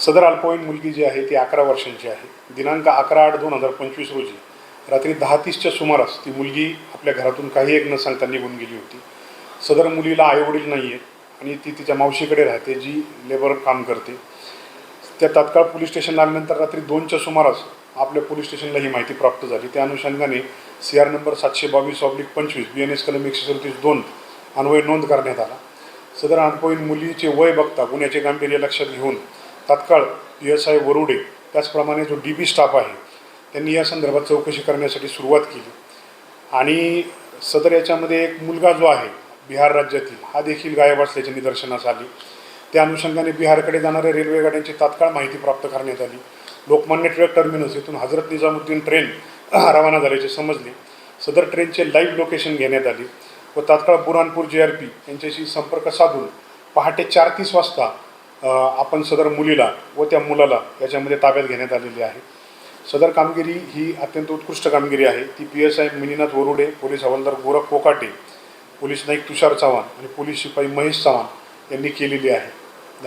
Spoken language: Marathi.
सदर अल्पवयीन मुलगी जी आहे ती अकरा वर्षांची आहे. दिनांक अकरा आठ दोन हजार पंचवीस रोजी रात्री दहा तीसच्या सुमारास ती मुलगी आपल्या घरातून काही एक न सांगता निघून गेली होती. सदर मुलीला आईवडील नाही आहेत आणि ती तिच्या मावशीकडे राहते जी लेबर काम करते. त्या तात्काळ पोलीस स्टेशनला आल्यानंतर रात्री दोनच्या सुमारास आपल्या पोलीस स्टेशनला ही माहिती प्राप्त झाली. त्या अनुषंगाने सी आर नंबर सातशे बावीस ऑब्लिक पंचवीस बी एन एस कलम एकशे सदतीस दोन अन्वय नोंद करण्यात आला. सदर अल्पवयीन मुलीचे वय बघता गुन्ह्याचे गांभीर्य लक्षात घेऊन तात्काळ पी एस आय वरुडे त्याचप्रमाणे जो डी बी स्टाफ आहे त्यांनी या संदर्भात चौकशी करण्यासाठी सुरुवात केली. आणि सदर याच्यामध्ये एक मुलगा जो आहे बिहार राज्यातील हा देखील गायब असल्याचे निदर्शनास आले. त्या अनुषंगाने बिहारकडे जाणाऱ्या रेल्वे गाड्यांची तात्काळ माहिती प्राप्त करण्यात आली. लोकमान्य टिळक टर्मिनस येथून हजरत निजामुद्दीन ट्रेन रवाना झाल्याचे समजले. सदर ट्रेनचे लाईव्ह लोकेशन घेण्यात आले व तात्काळ बुरानपूर जे आर पी यांच्याशी संपर्क साधून पहाटे चार तीस वाजता आपण सदर मुलीला व त्या मुलाला याच्यामध्ये ताब्यात घेण्यात आलेली आहे. सदर कामगिरी ही अत्यंत उत्कृष्ट कामगिरी आहे. ती P S I Mininath Warude police हवालदार गोरख कोकाटे पोलीस नाईक तुषार चव्हाण आणि पोलीस शिपाई महेश चव्हाण यांनी केलेली आहे.